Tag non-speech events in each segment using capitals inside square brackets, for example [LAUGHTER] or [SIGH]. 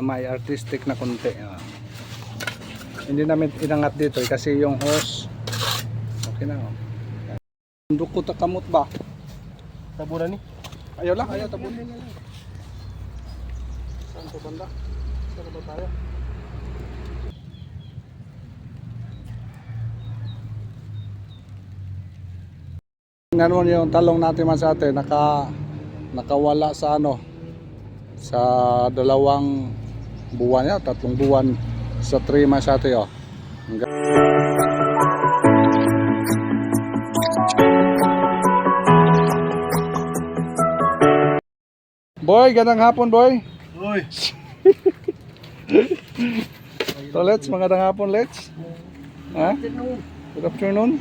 May artistic na konti. ah. Hindi namin inangat dito eh, kasi yung hose okay na. Oh. Duko ta kamot ba? Tabunan ni. Ayaw lang, ayaw tabon. Saan to banda? Saan ba tayo? Mo yung talong natin man sa atin, naka, nakawala sa ano, sa dalawang buwan ya, tatlong buwan sa 3 months atin oh. Boy, ganang hapon boy. Uy. [LAUGHS] So let's, magandang hapon let's. Ha? Good afternoon.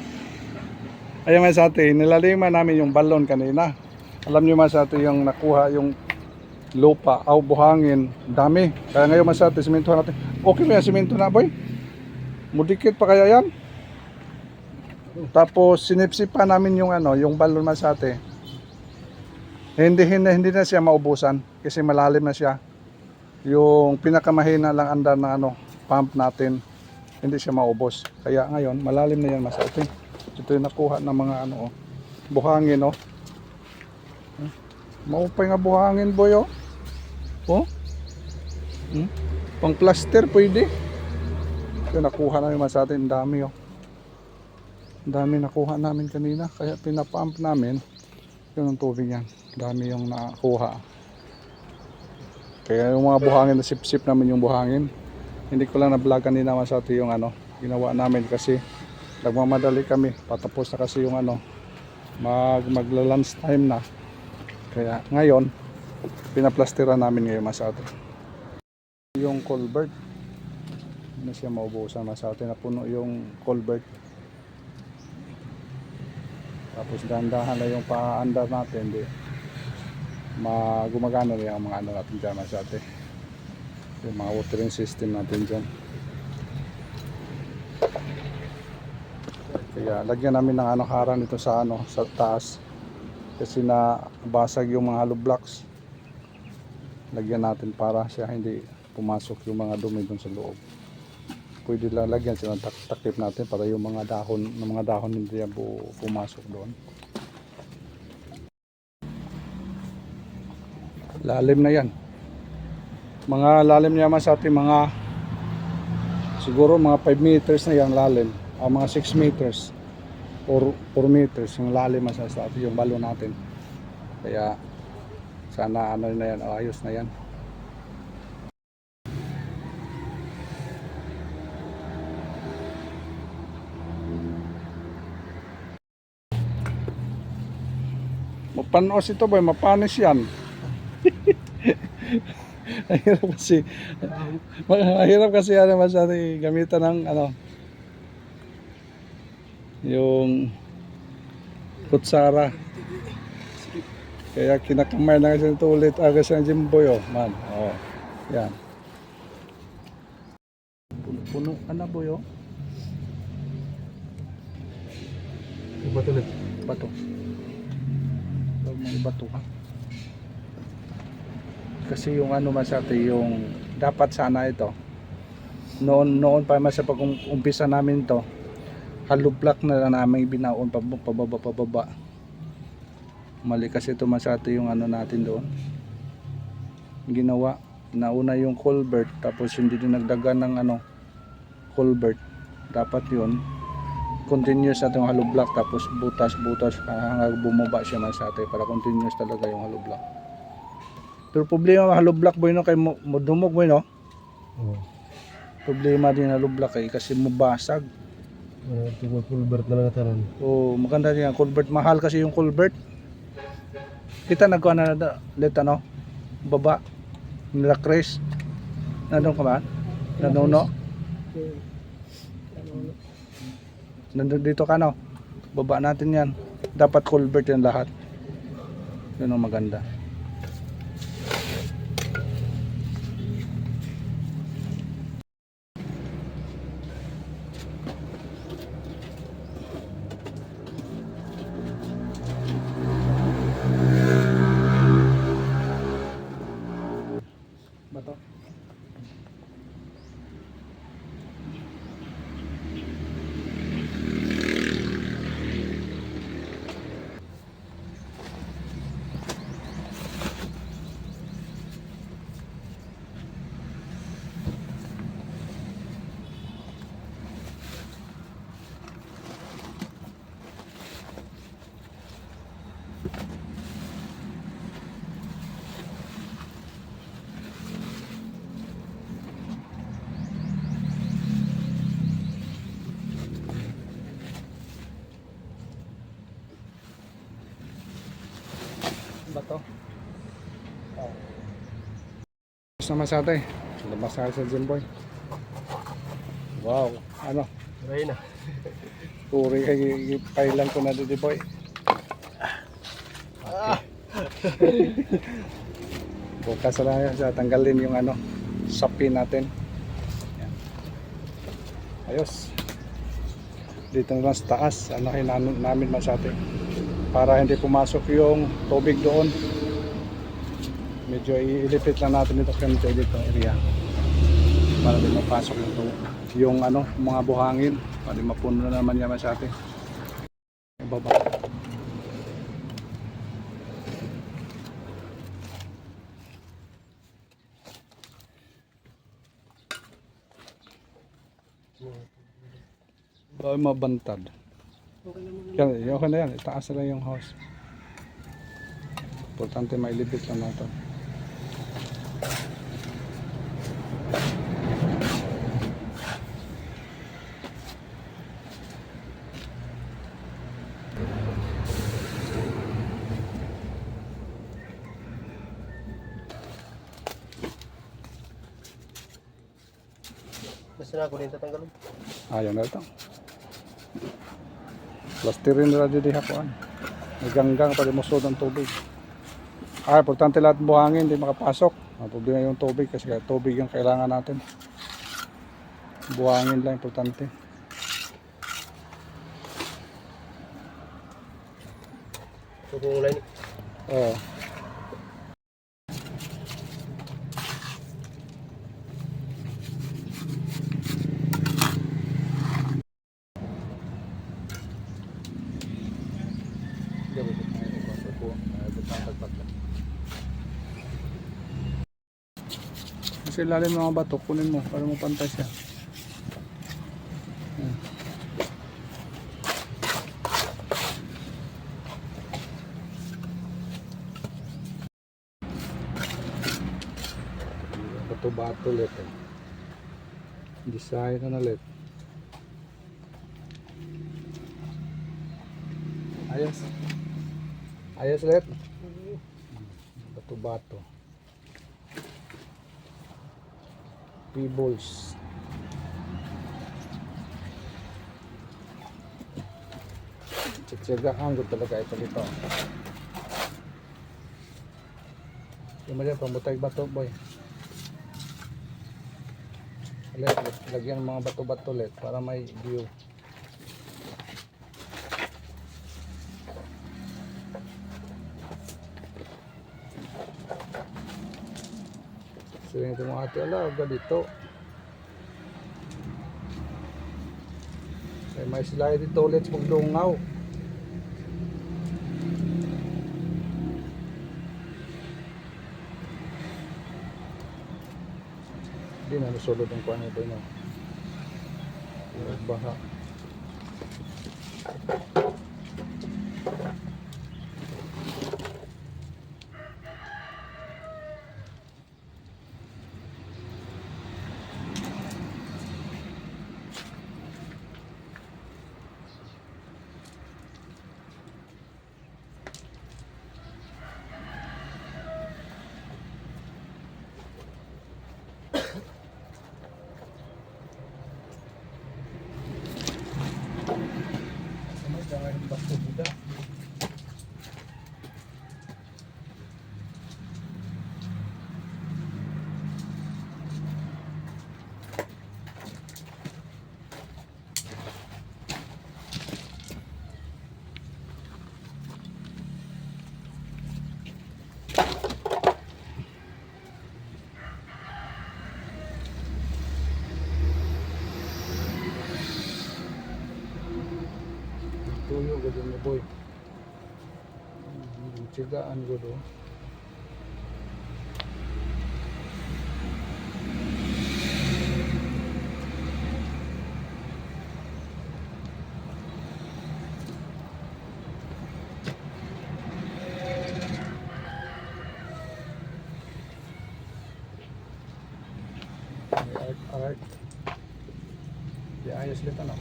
Ayan mga sa atin, nilaliman namin yung balon kanina. Alam nyo mga sa atin yung nakuha yung lupa, aw buhangin, dami. Kaya ngayon mga sa atin, simentohan natin. Okay ba yung simento na boy? Mudikit pa kaya yan? Tapos sinipsip pa namin yung ano, yung balon mga sa atin. Hindi, hindi, hindi na siya maubusan kasi malalim na siya. Yung pinakamahina lang andar ng ano, pump natin, hindi siya maubos. Kaya ngayon, malalim na yan mas atin. Ito yung nakuha ng mga ano, oh, buhangin, oh. Maupay nga buhangin, boy, oh. Oh? Hmm? Pang plaster, pwede. Ito nakuha namin mas atin, ang dami, oh. Dami nakuha namin kanina, kaya pinapump namin. Yun ang tubig yan. Dami yung nakuha. Kaya yung mga buhangin, nasip-sip namin yung buhangin. Hindi ko lang na-vlog kanina mas atin yung ano, ginawa namin kasi nagmamadali kami. Patapos na kasi yung ano, mag magla-lunch time na. Kaya ngayon, pinaplastiran namin ngayon mas atin. Yung culvert, na siya maubusan mas atin. Napuno yung culvert. Tapos dahan-dahan na yung paandar natin, di magumagana rin ang mga ano natin dyan mas atin. Yung mga watering system natin dyan. Kaya lagyan namin ng ano harang dito sa ano sa taas kasi na basag yung mga hollow blocks. Lagyan natin para siya hindi pumasok yung mga dumi dun sa loob. Pwede lang lagyan silang tak takip natin para yung mga dahon ng mga dahon hindi yan pumasok doon. Lalim na yan. Mga lalim niya man sa ating mga siguro mga 5 meters na yung lalim o mga 6 meters or 4 meters yung lalim mas sa atin yung balo natin. Kaya sana ano na yan ayos na yan. Mapanos ito boy. Mapanis yan. [LAUGHS] Mahirap kasi mahirap. Kasi ano masyado gamitan ng ano yung kutsara. Kaya kinakamay na kasi ito ulit. Aga sa jimboy oh man. Oh yan. Puno, puno ka na boy oh. Bato ulit. bato. Mong ibato ha? Kasi yung ano masate yung dapat sana ito. Noon noon pa mas sa pag-umpisa namin to hollow block na namin binaon pa- pababa pababa. Mali kasi ito masate yung ano natin doon. Ginawa nauna yung culvert tapos hindi din nagdagan ng ano culvert. Dapat yun continuous na yung hollow block tapos butas butas hanggang bumaba siya masate para continuous talaga yung hollow block pero problema hollow block boy no kay mo, mo dumog boy no? Problema din hollow block eh kasi mabasag Uh, tingnan pulbert na lang tanan. o maganda ang culvert mahal kasi yung culvert kita nagkuha na na let ano baba. Nila Chris nandun ka ba? Nanuno nandun dito ka no? Baba natin yan. Dapat culvert yan lahat. Yun ang maganda bato Ba to? Oh. Tapos naman sa atin. Labas tayo sa Jimboy. Wow. Ano? Maray na. Puri kay pailan ko na dito boy. Bukas na yan, sa tanggalin yung ano, sapi natin. Yan. Ayos. Dito na lang sa taas, ano namin, namin masate. Para hindi pumasok yung tubig doon. Medyo iilipit lang natin ito kanito dito area. Para di mapasok yung, yung ano, mga buhangin. Para mapuno na naman yan masate. Ibaba. Bawal mabantad. Yan, yung na yan. Itaas na lang yung house. Importante mailibit lang natin. Basta na ako din tatanggalin. Ayaw na ito. Plastirin nila dito hakuan. Naganggang pa rin musod ng tubig. Ah, importante lahat ng buhangin, hindi makapasok. Ang problema yung tubig kasi tubig yung kailangan natin. Buhangin lang importante. Ito kung ulay ni. Oo. Kasi lalim ng mga bato, kunin mo para mo pantay siya. Yan. Bato-bato ulit eh. Design na ulit. Ayos. Ayos ulit. Bato-bato. Pebbles. Tsitsigaan ko talaga ito dito. Yung mali, pamutay bato boy. Ulit, lagyan mga bato-bato ulit para may view. Sabihin ko mga ate, ala, agad dito. May may sila dito ulit magdungaw. Hindi na nasulod ang kuha nito no. Yung Baha. Samay dahil basto buda. Tuyo ko din na boy. Hmm, Tigaan ko do. Alright. Di ayos ulit ano.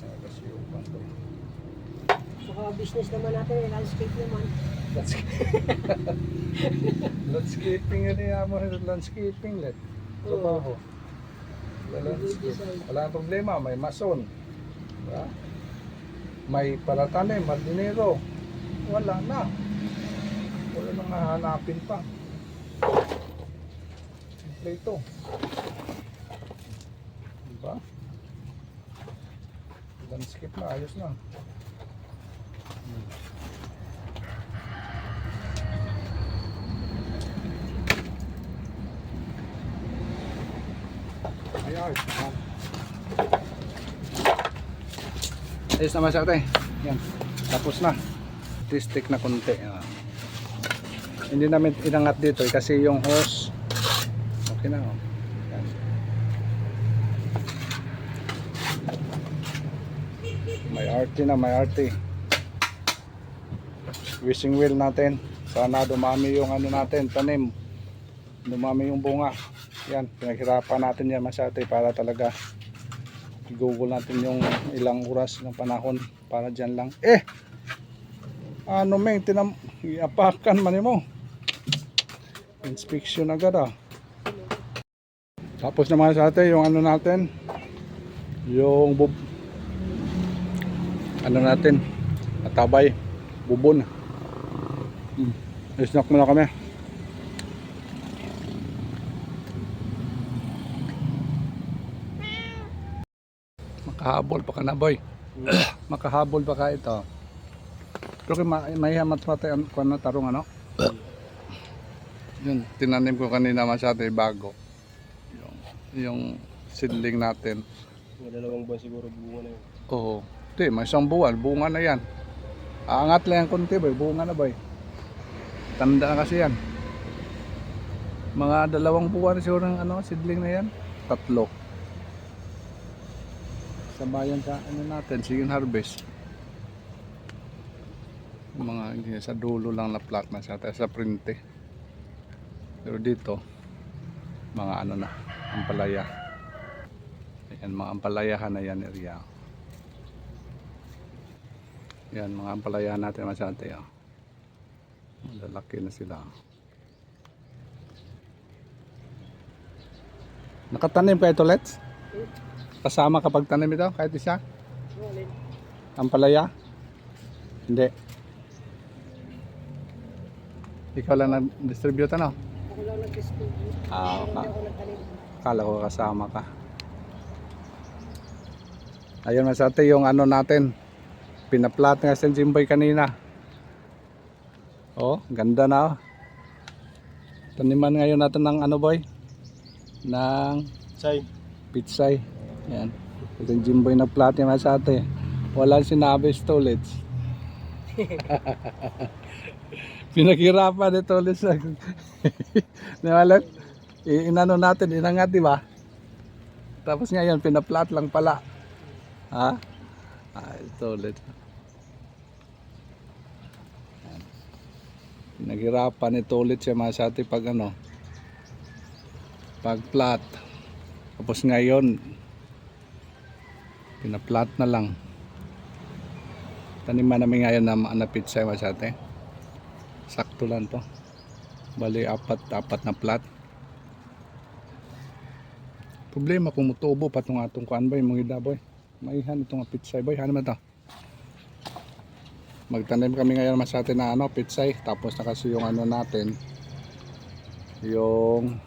Na alas yung bando. Saka business naman natin, eh, landscape naman. [LAUGHS] Landscaping yun niya mo rin landscaping let. Trabaho. Wala nang problema, may mason. Diba? May paratanim, mardinero. Wala na. Wala nang hahanapin pa. Simple ito. Diba? Landscape na, ayos na. Hmm. Ayos. Ayos naman siya tayo. Yan. Tapos na. Tistik na konti. Ah. Hindi namin inangat dito eh, kasi yung hose okay na oh. Yan. May RT na, may RT. Wishing wheel natin. Sana dumami yung ano natin, tanim. Dumami yung bunga. Yan, pinaghirapan natin yan masyate para talaga i-google natin yung ilang oras ng panahon para dyan lang. Eh! Ano may tinam iapakan man mo. Inspection agad ah. Tapos naman sa atin yung ano natin yung ano natin matabay bubon hmm. snack muna kami Makahabol pa ka na boy. [CLEARS THROAT] Makahabol pa ka ito. Pero kung ma- may hamat pa tayo kung ano, tarong ano. [CLEARS THROAT] Yun, tinanim ko kanina masyado eh, bago. Yung, yung seedling natin. Dalawang buwan siguro bunga na yun. Oo. Hindi, may isang buwan. Bunga na yan. Aangat lang yung konti boy. Bunga na boy. Tanda na kasi yan. Mga dalawang buwan siguro ng ano, seedling na yan. Tatlo. Sa bayan sa ano natin, sige harvest. Mga hindi sa dulo lang na plot na siya, sa printe. Pero dito, mga ano na, ampalaya. Ayan, mga ampalayahan na yan area. Yan, mga ampalayahan natin masyate. Oh. Malalaki na sila. Nakatanim kayo ito, Let's? Kasama kapag tanim ito, kahit isa? Ampalaya? Hindi. Ikaw lang nag-distribute ano? Ako lang nag-distribute. Ah, nagtanim. Kala ko kasama ka. Ayun na sa atin yung ano natin. Pinaplat nga sa Jimboy kanina. Oh, ganda na oh. Taniman ngayon natin ng ano boy? Ng Say, pitsay. Yan. Ito yung Jimboy na plat niya sa atin. Walang sinabi stolage. [LAUGHS] Pinaghirapan ito ulit sa... Nawalat? Inano natin, inangat, di ba? Tapos ngayon, pinaplat lang pala. Ha? Ah, ito ulit. Pinaghirapan ito ulit siya mga sa atin pag ano, pag plat. Tapos ngayon, pinaplat na lang. Taniman namin ngayon na manapit sa mga sa atin. Sakto lang to. Bali, apat, apat na plat. Problema kung mutubo pa itong atong kuan boy, mga ida boy. Maihan itong pitsay boy. Ano man to? Magtanim kami ngayon mas atin na ano, pitsay. Tapos na kasi yung ano natin, yung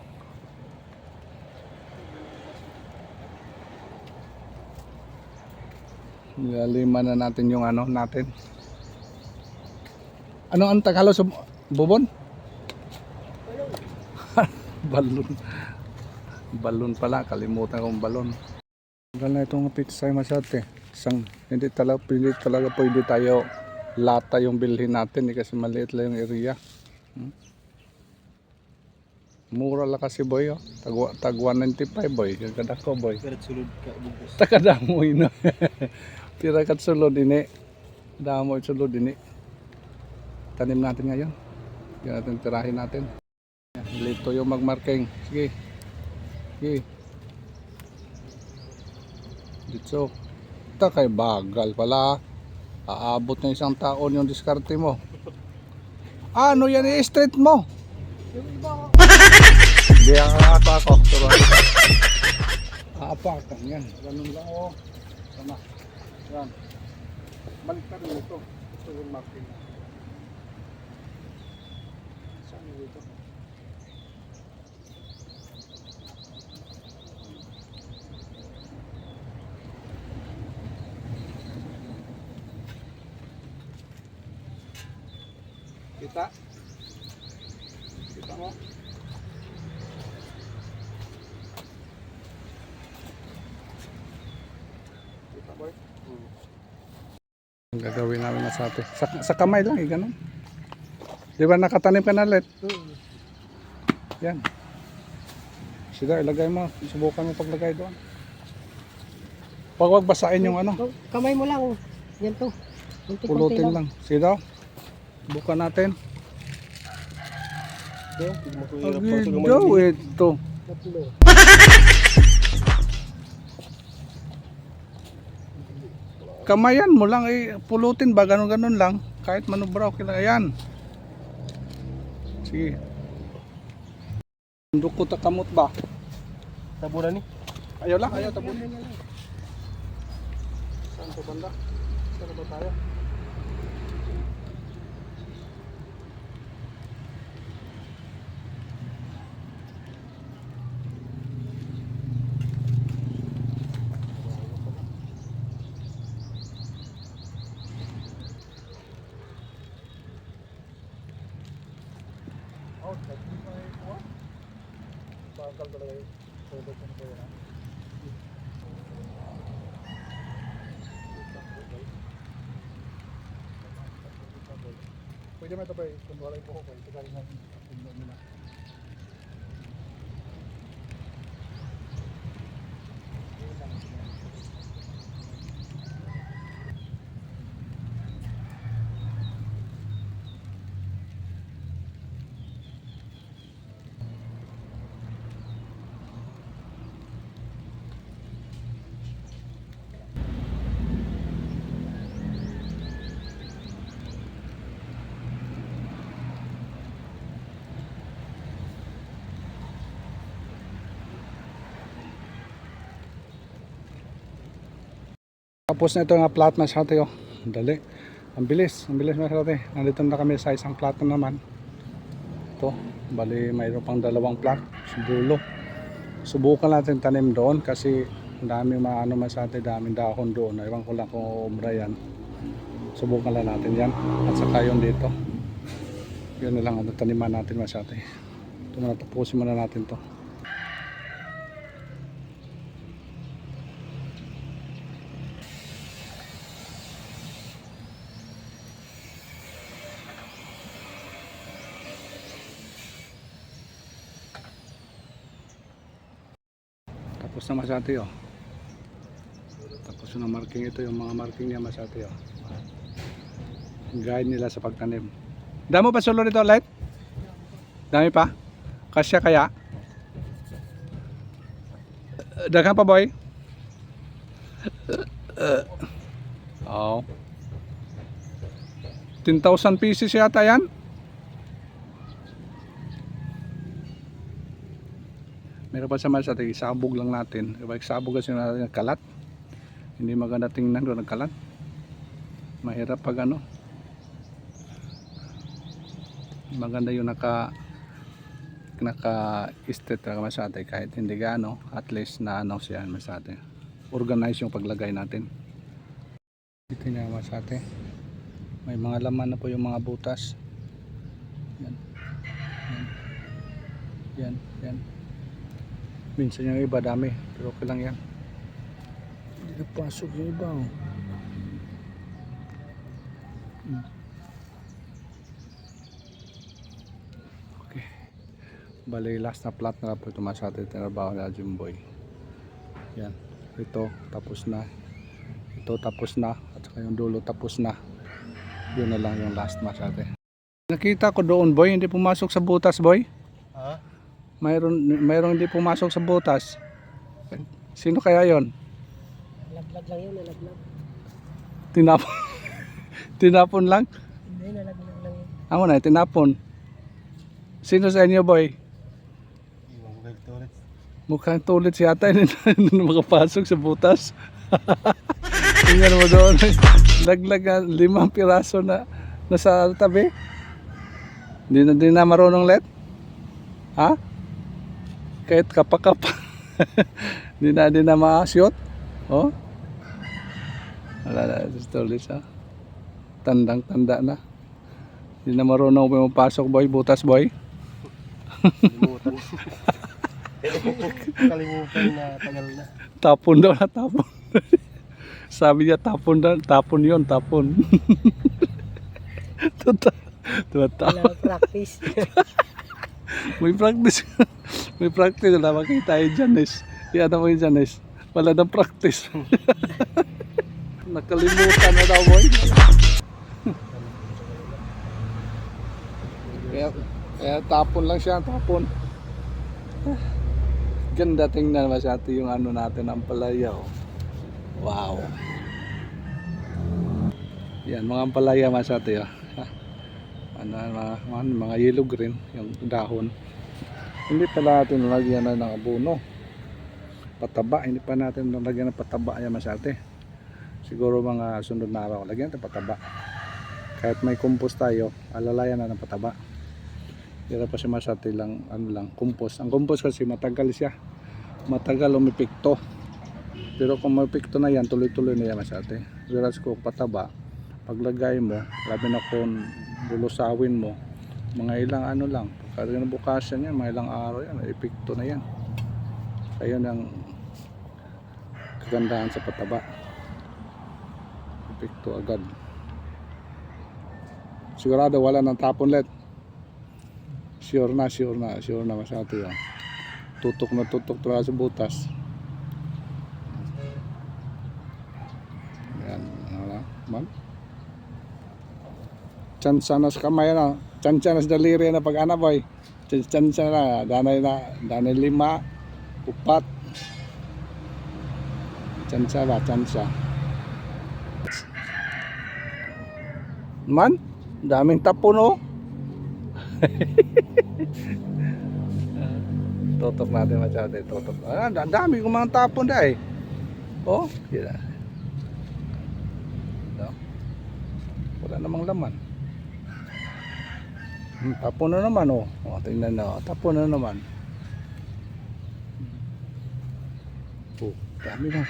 Nilaliman na natin yung ano natin. Ano ang Tagalog sa bubon? [LAUGHS] balon. balon pala, kalimutan kong balon. Tagal na itong pizza masyate. Isang, hindi talaga, pili talaga pwede tayo lata yung bilhin natin eh, kasi maliit lang yung area. Hmm? Mura lang kasi boy oh. Tag, tag 195 boy. Kagada ko boy. Karat sulod ka bugos. Takadamoy [LAUGHS] no. [LAUGHS] Tira kat sulod ini. Damoy sulod ini. Tanim natin ngayon. Yan natin tirahin natin. Lito yung magmarking. Sige. Sige. Dito. Ito kay bagal pala. Aabot ng isang taon yung diskarte mo. Ano yan i-straight mo? Yung iba, Hindi ang apa ako. Turuan kita. Aapakan yan. Ganun lang oh. Sama. Yan. Balik ka rin ito. Ito yung marking. Saan ito? Kita? Kita mo? Kita boy. Ang gagawin namin na sa atin. Sa, sa kamay lang eh, ganun. Di ba nakatanim ka na let? hmm. Yan. Sige, ilagay mo. Subukan mo paglagay doon. Pag wag basahin yung ano, kamay mo lang. oh. Yan to. Pulutin lang. Sige daw. Subukan natin. Agi daw ito. Kamayan mo lang eh, pulutin ba ganun-ganun lang. Kahit manubra okay lang. Ayan. Sige. Dukot at kamot ba? Tabunan ni. Ayaw lang, ayaw tabon. Saan to banda? Saan ba tayo? everybody. Tapos na ito nga plat na sa atin, oh. Dali. Ang bilis, ang bilis sa atin. Nandito na kami sa isang plat na naman. Ito, bali mayroon pang dalawang plat sa dulo. Subukan natin tanim doon kasi daming maano man sa atin, daming dahon doon. Ewan ko lang kung umra yan. Subukan lang natin yan. At saka yun dito. Yun na lang ang taniman natin mas atin. Ito muna, tapusin muna natin to. Tapos na masati oh. Tapos na marking ito yung mga marking niya masati oh. Guide nila sa pagtanim. Damo pa solo nito light? Dami pa? Kasya kaya? Eh, Daghan pa boy? Oh. 10,000 pieces yata yan? Meron pa sa masati, sabog lang natin. Diba, sabog kasi natin kalat. Hindi maganda tingnan doon ng kalat. Mahirap pag ano. Maganda yung naka naka straight talaga masate kahit hindi gaano at least na ano siya masate organize yung paglagay natin dito niya masate may mga laman na po yung mga butas yan yan yan, yan. Minsan yung iba dami, pero okay lang yan. Hindi na pasok yung iba. Oh. Hmm. Okay. Bali, last na plot na po ito masyado tinrabaho na Jumboy. Yan. Ito, tapos na. Ito, tapos na. At saka yung dulo, tapos na. Yun na lang yung last masyado. Nakita ko doon, boy. Hindi pumasok sa butas, boy. Mayroon, mayroon hindi pumasok sa butas. Sino kaya yon? Nalaglag lang yun, nalaglag. Tinapon. [LAUGHS] tinapon lang? Hindi, nalaglag lang yun. Ako na, tinapon. Sino sa inyo, boy? Kay Torres. Mukhang tulit si ata [LAUGHS] hindi na makapasok sa butas. [LAUGHS] Tingnan mo doon. Laglag na limang piraso na nasa tabi. Hindi na, di na marunong let. Ha? Kahit kapakapa. [LAUGHS] Hindi na, di na ma-shoot. Oh? Wala na, tulit ha. Tandang tanda na. Hindi na marunong pumapasok boy, butas boy. Kalimutan. Na tagal na. Tapon daw na tapon. [LAUGHS] Sabi niya tapon daw, tapon yon tapon. [LAUGHS] Tota. Wala practice. May practice. [LAUGHS] May practice na makita yung Janice. Yan mo yung Janice. Wala nang practice. [LAUGHS] Nakalimutan na daw boy. [LAUGHS] kaya, kaya tapon lang siya, tapon. Ganda tingnan masyado yung ano natin ang palaya. Oh. Wow. Yan, mga ampalaya masyado yun. Ano, mga, mga, yellow green, yung dahon. Hindi pala natin nalagyan na ng abono. Pataba, hindi pa natin nalagyan ng pataba yan masyado. Siguro mga sunod na araw, lagyan natin pataba. Kahit may compost tayo, alalayan na ng pataba. Hindi pa siya masyado lang, ano lang, compost. Ang compost kasi matagal siya. Matagal umipikto. Pero kung mapikto na yan, tuloy-tuloy na yan masyado. Whereas kung pataba, paglagay mo, labi na kung lulusawin mo, mga ilang ano lang, pagka bukasan yan, mga ilang araw yan, epekto na yan. Kaya yun ang kagandahan sa pataba. Epekto agad. Sigurado wala nang tapon let. Sure na, sure na, sure na masyado yan. Tutok na tutok talaga sa butas. Yan, wala, man. Chansa na sa kamay na. Chansa na sa daliri na pag ana boy. Chansa na. Danay na. Danay lima. Upat. Chansa ba? Chansa. Man, daming tapon oh. [LAUGHS] Tutok natin masyado. Tutok. Ah, ang dami kong mga tapon dahil. Oh, yun No? Wala namang laman. Hmm, Tapon na naman oh. oh tingnan na. oh. Tapon na naman. Oh, dami na.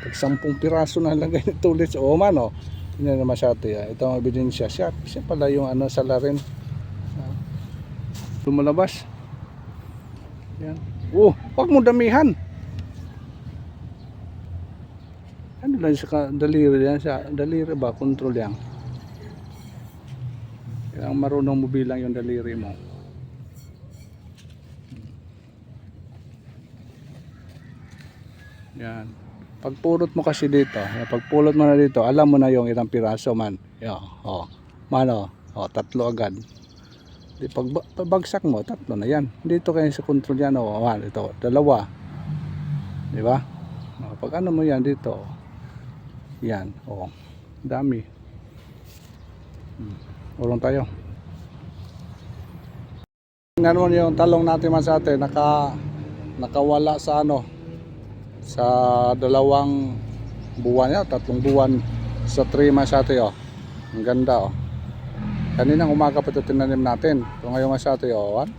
Tag sampung piraso na lang [LAUGHS] ganito ulit sa oman oh. Tingnan na masyado yan. Ito ang ebidensya. Siya, siya pala yung ano sa larin. Ah. Lumalabas. Yan. Oh, wag mo damihan. Ano lang sa daliri yan? Sa daliri ba? Control yan. Kailangan marunong mo bilang yung daliri mo. Yan. Pagpulot mo kasi dito, pagpulot mo na dito, alam mo na yung ilang piraso man. Yo, oh. Mano, oh, tatlo agad. Di pag pagbagsak mo, tatlo na yan. Dito kayo sa control yan, oh, one, ito, dalawa. Di ba? Oh, pag ano mo yan dito, yan, oh, dami. Hmm. Ulong tayo. Tingnan mo yung talong natin man sa atin, naka, nakawala sa ano, sa dalawang buwan yan, tatlong buwan sa 3 months sa atin, oh. Ang ganda, oh. Kaninang umaga pa ito tinanim natin. So ngayon masate, oh, wan.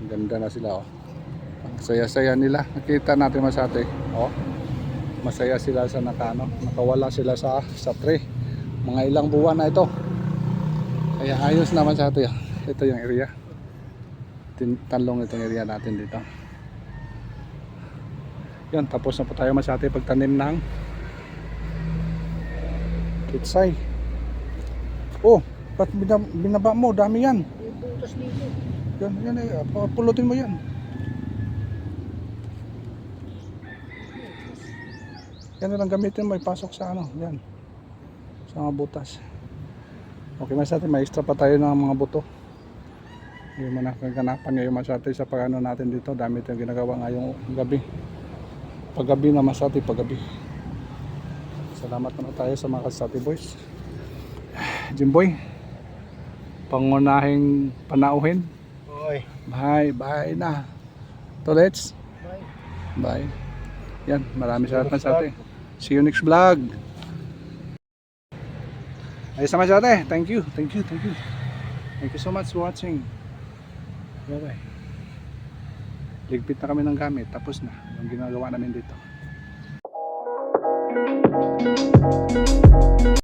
Ang ganda na sila, oh. Ang saya-saya nila. Nakita natin masate, oh. Masaya sila sa nakano, nakawala sila sa sa tree. Mga ilang buwan na ito. Kaya ayos naman sa atin. Ito yung area. Talong itong area natin dito. Yan, tapos na po tayo masate pagtanim ng kitsay. Oh, ba't binab- binaba mo? Dami yan. Yan, yan eh. Pulutin mo yan. Yan na lang gamitin mo. Ipasok sa ano. Yan. Sa mga butas. Okay, mas natin. May extra pa tayo ng mga buto. Yung mga kaganapan ngayon masati sa pagano natin dito. Dami tayong ginagawa ngayong gabi. Paggabi na masati, paggabi. Salamat na tayo sa mga kasati boys. Jimboy, pangunahing panauhin. Oy. Bye, bye na. Tolets, Bye. bye. Yan, marami salamat sa atin. See you next vlog. Ayos naman sa atin. Thank you, thank you, thank you. Thank you so much for watching. Bye bye. Ligpit na kami ng gamit. Tapos na. Yung ginagawa namin dito.